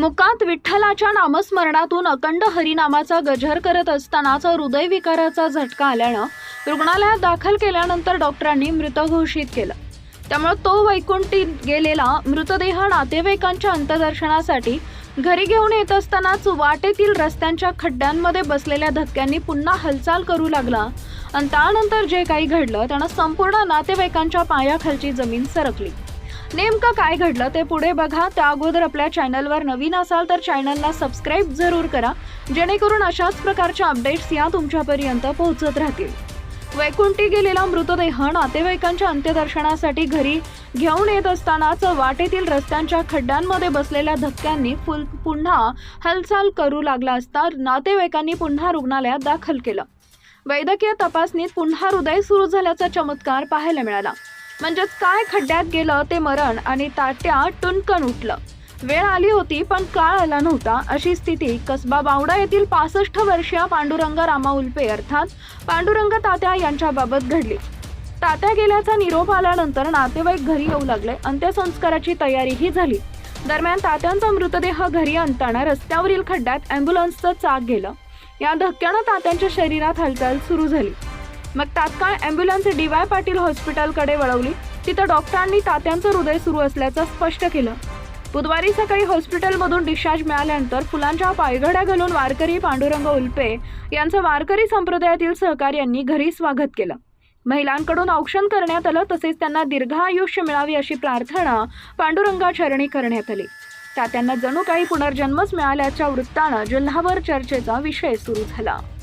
मुकात विठ्ठलाच्या नामस्मरणातून अखंड हरिनामाचा गजर करत असतानाच हृदयविकाराचा झटका आल्यानं रुग्णालयात दाखल केल्यानंतर डॉक्टरांनी मृत घोषित केलं. त्यामुळे तो वैकुंठी गेलेला मृतदेह नातेवाईकांच्या अंत्यदर्शनासाठी घरी घेऊन येत असतानाच वाटेतील रस्त्यांच्या खड्ड्यांमध्ये बसलेल्या धक्क्यांनी पुन्हा हालचाल करू लागला आणि त्यानंतर जे काही घडलं त्यानं संपूर्ण नातेवाईकांच्या पायाखालची जमीन सरकली. नेमकं काय घडलं ते पुढे बघा. त्या अगोदर आपल्या चॅनलवर नवीन असाल तर चॅनलला सबस्क्राईब जरूर करा. जेणेकरून अशाच प्रकारच्या अपडेट्स या तुमच्यापर्यंत पोहोचत राहतील. वैकुंठी गेलेला मृतदेह नातेवाईकांच्या अंत्यदर्शनासाठी घरी घेऊन येत असतानाच वाटेतील रस्त्यांच्या खड्ड्यांमध्ये बसलेल्या धक्क्यांनी फुल पुन्हा हालचाल करू लागला असता नातेवाईकांनी पुन्हा रुग्णालयात दाखल केलं. वैद्यकीय तपासणीत पुन्हा हृदय सुरू झाल्याचा चमत्कार पाहायला मिळाला. म्हणजेच काय खड्ड्यात गेलं ते मरण आणि ताट्या टुनकन उठलं. वेळ आली होती पण काळ आला नव्हता. अशी स्थिती कसबा बावडा येथील पासष्ट वर्षीय पांडुरंग रामा उल्पे अर्थात पांडुरंग तात्या यांच्याबाबत घडली. तात्या गेल्याचा निरोप आल्यानंतर नातेवाईक घरी येऊ लागले अंत्यसंस्काराची तयारीही झाली. दरम्यान तात्यांचा मृतदेह घरी आणताना रस्त्यावरील खड्ड्यात अँब्युलन्सचं चाक गेलं. या धक्क्यानं तात्यांच्या शरीरात हालचाल सुरू झाली. मग तात्काळ अँब्युलन्स डी वाय पाटील हॉस्पिटलकडे वळवली. तिथं डॉक्टरांनी तात्यांचं हृदय सुरू असल्याचं स्पष्ट केलं. बुधवारी सकाळी हॉस्पिटलमधून डिस्चार्ज मिळाल्यानंतर फुलांच्या पायघड्या घालून वारकरी पांडुरंग उल्पे यांचं वारकरी संप्रदायातील सहकार्यांनी घरी स्वागत केलं. महिलांकडून औक्षण करण्यात आलं तसेच त्यांना दीर्घायुष्य मिळावी अशी प्रार्थना पांडुरंगाचरणी करण्यात आली. तात्यांना जणू काही पुनर्जन्मच मिळाल्याच्या वृत्तानं जिल्हाभर चर्चेचा विषय सुरू झाला.